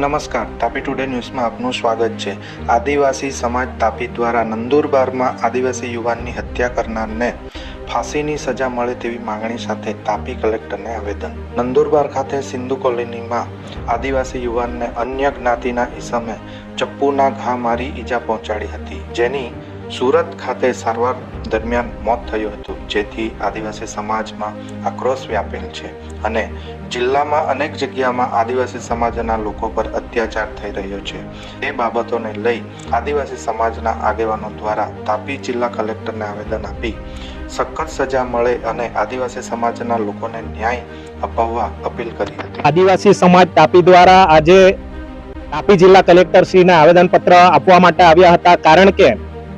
નમસ્કાર, તાપી ટુડે ન્યૂઝમાં આપનું સ્વાગત છે. આદિવાસી સમાજ તાપી દ્વારા નંદુરબારમાં આદિવાસી યુવાનની હત્યા કરનારને ફાંસીની સજા મળે તેવી માંગણી સાથે તાપી કલેક્ટરને આવેદન. નંદુરબાર ખાતે સિંધુ કોલોનીમાં આદિવાસી યુવાનને અન્ય જ્ઞાતિના ઇસમે ચપ્પુના ઘા મારી ઈજા પહોંચાડી હતી. જેની સુરત ખાતે સારવાર દરમિયાન મોત થયું હતું, જેથી આદિવાસી સમાજમાં આક્રોશ વ્યાપેલ છે અને જિલ્લામાં અનેક જગ્યામાં આદિવાસી સમાજના લોકો પર અત્યાચાર થઈ રહ્યો છે. તે બાબતોને લઈ આદિવાસી સમાજના આગેવાનો દ્વારા તાપી જિલ્લા કલેક્ટરને આવેદન આપી સખત સજા મળે અને આદિવાસી સમાજના લોકોને ન્યાય અપાવવા અપીલ કરી હતી. આદિવાસી સમાજ તાપી દ્વારા આજે તાપી જિલ્લા કલેક્ટર શ્રીને આવેદનપત્ર આપવા માટે આવ્યા હતા. કારણ કે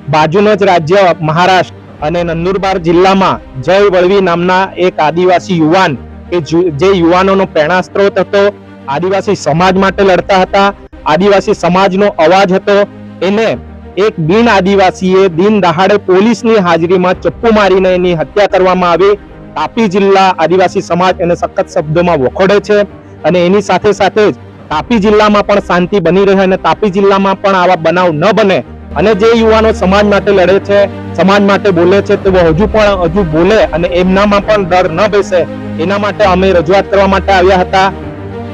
બાજુનો જ રાજ્ય મહારાષ્ટ્ર અને નંદુરબાર જિલ્લામાં જય વળવી નામના એક આદિવાસી યુવાન કે જે યુવાનોનો પ્રેરણા સ્ત્રોત હતો, આદિવાસી સમાજ માટે લડતા હતા, આદિવાસી સમાજનો અવાજ હતો, એને એક બિન આદિવાસીએ દિન દહાડે પોલીસની હાજરીમાં ચપ્પુ મારીને એની હત્યા કરવામાં આવી. તાપી જિલ્લા આદિવાસી સમાજ એને સખત શબ્દોમાં વખોડે છે અને એની સાથે સાથે જ તાપી જિલ્લામાં પણ શાંતિ બની રહે અને તાપી જિલ્લામાં પણ આવા બનાવ ન બને અને જે યુવાનો સમાજ માટે લડે છે, સમાજ માટે બોલે છે, તેઓ હજુ પણ, હજુ બોલે અને એમનામાં પણ ડર ન બેસે. એના માટે અમે રજૂઆત કરવા માટે આવ્યા હતા.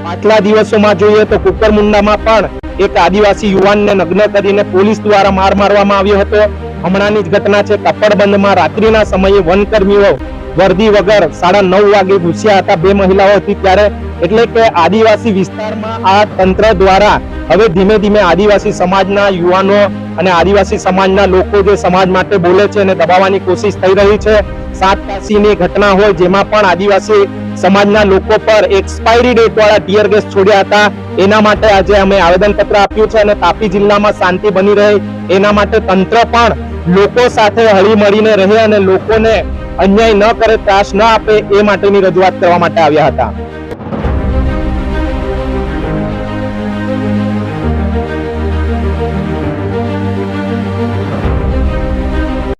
પાછલા દિવસોમાં જોઈએ તો કુકરમુંડામાં પણ એક આદિવાસી યુવાનને નગ્ન કરીને પોલીસ દ્વારા માર મારવામાં આવ્યો હતો. હમણાંની જ ઘટના છે, કપડબંધમાં રાત્રિના સમયે વનકર્મીઓ વર્દી વગર સાડા નવ વાગે ઘૂસ્યા હતા. બે મહિલાઓ હતી ત્યારે એટલે કે આદિવાસી વિસ્તારમાં આ તંત્ર દ્વારા હવે ધીમે ધીમે આદિવાસી સમાજના યુવાનો અને આદિવાસી સમાજના લોકો જે સમાજ માટે બોલે છે અને દબાવવાની કોશિશ થઈ રહી છે સાત કાશીની ઘટના હોય જેમાં પણ આદિવાસી સમાજના લોકો પર એક્સપાયરી ડેટ વાળા ટીયર ગેસ છોડ્યા હતા, એના માટે આજે અમે આવેદનપત્ર આપ્યું છે અને તાપી જિલ્લામાં શાંતિ બની રહે, એના માટે તંત્ર પણ લોકો સાથે હળી મળીને રહે અને લોકોને અન્યાય ન કરે, ત્રાસ ન આપે એ માટેની રજૂઆત કરવા માટે આવ્યા હતા.